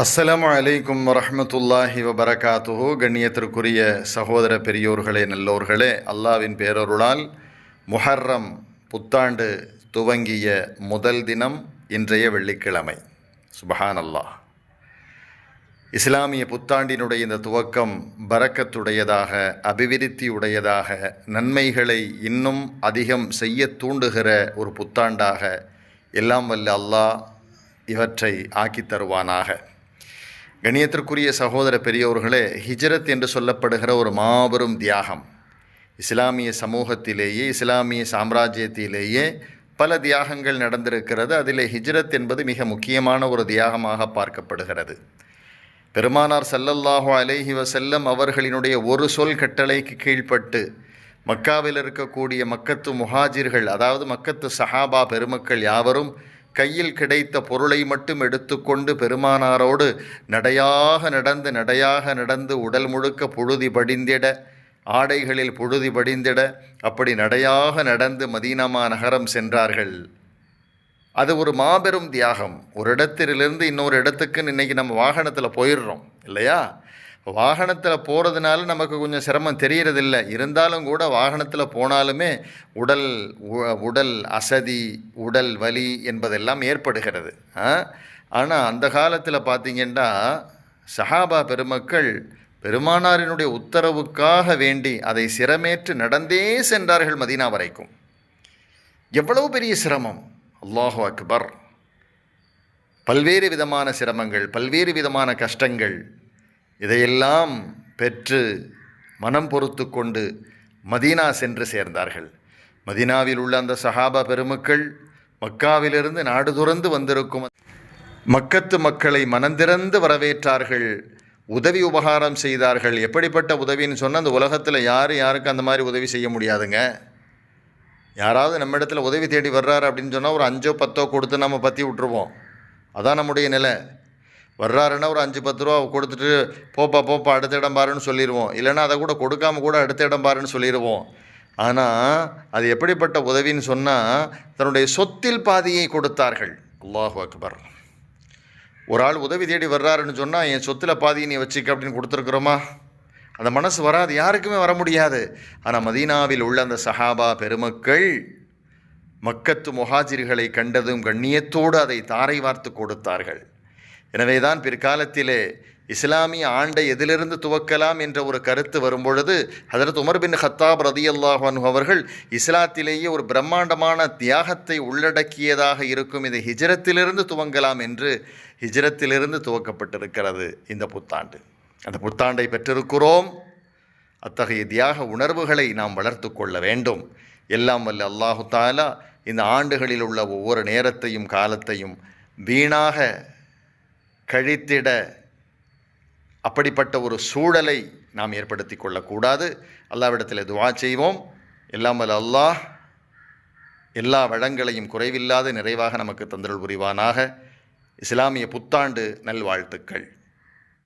அஸ்ஸலாமு அலைக்கும் வரமத்துல்லாஹி வபரகாத்துஹு. கண்ணியத்திற்குரிய சகோதர பெரியோர்களே நல்லோர்களே அல்லாவின் பேரருளால் முஹர்ரம் புத்தாண்டு துவங்கிய முதல் தினம் இன்றைய வெள்ளிக்கிழமை. சுபஹான் அல்லாஹ் இஸ்லாமிய புத்தாண்டினுடைய இந்த துவக்கம் பரக்கத்துடையதாக அபிவிருத்தியுடையதாக நன்மைகளை இன்னும் அதிகம் செய்ய தூண்டுகிற ஒரு புத்தாண்டாக எல்லாம் வல்ல அல்லாஹ் இவற்றை ஆக்கித் தருவானாக. கணியத்திற்குரிய சகோதர பெரியோர்களே ஹிஜ்ரத் என்று சொல்லப்படுகிற ஒரு மாபெரும் தியாகம். இஸ்லாமிய சமூகத்திலேயே இஸ்லாமிய சாம்ராஜ்யத்திலேயே பல தியாகங்கள் நடந்திருக்கிறது. அதிலே ஹிஜ்ரத் என்பது மிக முக்கியமான ஒரு தியாகமாக பார்க்கப்படுகிறது. பெருமானார் சல்லல்லாஹு அலைஹி வசல்லம் அவர்களினுடைய ஒரு சொல் கட்டளைக்கு கீழ்ப்பட்டு மக்காவில் இருக்கக்கூடிய மக்கத்து முஹாஜிர்கள் அதாவது மக்கத்து சஹாபா பெருமக்கள் யாவரும் கையில் கிடைத்த பொருளை மட்டும் எடுத்துக்கொண்டு பெருமானாரோடு நடையாக நடந்து நடையாக நடந்து உடல் முழுக்க புழுதி படிந்திட ஆடைகளில் புழுதி படிந்திட அப்படி நடையாக நடந்து மதீனமா நகரம் சென்றார்கள். அது ஒரு மாபெரும் தியாகம். ஒரு இடத்திலிருந்து இன்னொரு இடத்துக்குன்னு இன்றைக்கி நம்ம வாகனத்தில் போயிடுறோம் இல்லையா? வாகனத்தில் போகிறதுனால நமக்கு கொஞ்சம் சிரமம் தெரிகிறதில்ல இருந்தாலும் கூட வாகனத்தில் போனாலுமே உடல் உ- உடல் அசதி உடல் வலி என்பதெல்லாம் ஏற்படுகிறது. ஆனால் அந்த காலத்தில் பார்த்தீங்கன்னா சஹாபா பெருமக்கள் பெருமானாரினுடைய உத்தரவுக்காக வேண்டி அதை சிரமேற்று நடந்தே சென்றார்கள் மதீனா வரைக்கும். எவ்வளவு பெரிய சிரமம்? அல்லாஹு அக்பர். பல்வேறு விதமான சிரமங்கள் பல்வேறு விதமான கஷ்டங்கள் இதையெல்லாம் பெற்று மனம் பொறுத்து கொண்டு மதீனா சென்று சேர்ந்தார்கள். மதீனாவில் உள்ள அந்த சஹாபா பெருமக்கள் மக்காவிலிருந்து நாடு துறந்து வந்திருக்கும் மக்கத்து மக்களை மனந்திறந்து வரவேற்றார்கள். உதவி உபகாரம் செய்தார்கள். எப்படிப்பட்ட உதவின்னு சொன்னால் அந்த உலகத்தில் யார் யாருக்கும் அந்த மாதிரி உதவி செய்ய முடியாதுங்க. யாராவது நம்ம இடத்துல உதவி தேடி வர்றாரு அப்படின்னு சொன்னால் ஒரு அஞ்சோ பத்தோ கொடுத்து நம்ம பற்றி விட்ருவோம் அதான் நம்முடைய நிலை. வர்றாருன்னா ஒரு அஞ்சு பத்து ரூபா கொடுத்துட்டு போப்பா போப்பா அடுத்த இடம் பாருன்னு சொல்லிடுவோம் இல்லைன்னா அதை கூட கொடுக்காம கூட அடுத்த இடம் பாருன்னு சொல்லிடுவோம் ஆனால் அது எப்படிப்பட்ட உதவின்னு சொன்னால் தன்னுடைய சொத்தில் பாதியை கொடுத்தார்கள். அல்லாஹு அக்பர். ஒரு ஆள் உதவி தேடி வர்றாருன்னு சொன்னால் என் சொத்தில் பாதியை நீ வச்சுக்க அப்படின்னு கொடுத்துருக்குறோமா? அந்த மனசு வராது யாருக்குமே வர முடியாது. ஆனால் மதீனாவில் உள்ள அந்த சஹாபா பெருமக்கள் மக்கத்து முஹாஜிர்களை கண்டதும் கண்ணியத்தோடு அதை தாரை வார்த்து கொடுத்தார்கள். எனவேதான் பிற்காலத்திலே இஸ்லாமிய ஆண்டை எதிலிருந்து துவக்கலாம் என்ற ஒரு கருத்து வரும்பொழுது ஹதரத் உமர் பின் ஹத்தாப் ரதி அன்ஹு அவர்கள் இஸ்லாத்திலேயே ஒரு பிரம்மாண்டமான தியாகத்தை உள்ளடக்கியதாக இருக்கும். இது ஹிஜ்ரத்திலிருந்து துவங்கலாம் என்று ஹிஜ்ரத்திலிருந்து துவக்கப்பட்டிருக்கிறது இந்த புத்தாண்டு. அந்த புத்தாண்டை பெற்றிருக்கிறோம். அத்தகைய தியாக உணர்வுகளை நாம் வளர்த்து கொள்ள வேண்டும். எல்லாம் வல்ல அல்லாஹு தாலா இந்த ஆண்டுகளில் உள்ள ஒவ்வொரு நேரத்தையும் காலத்தையும் வீணாக கழித்திட. அப்படிப்பட்ட ஒரு சூழலை நாம் ஏற்படுத்தி கொள்ளக்கூடாது. அல்லாவிடத்தில் துவா செய்வோம். இல்லாமல் அல்லாஹ் எல்லா வளங்களையும் குறைவில்லாத நிறைவாக நமக்கு தந்தருள் புரிவானாக. இஸ்லாமிய புத்தாண்டு நல்வாழ்த்துக்கள்.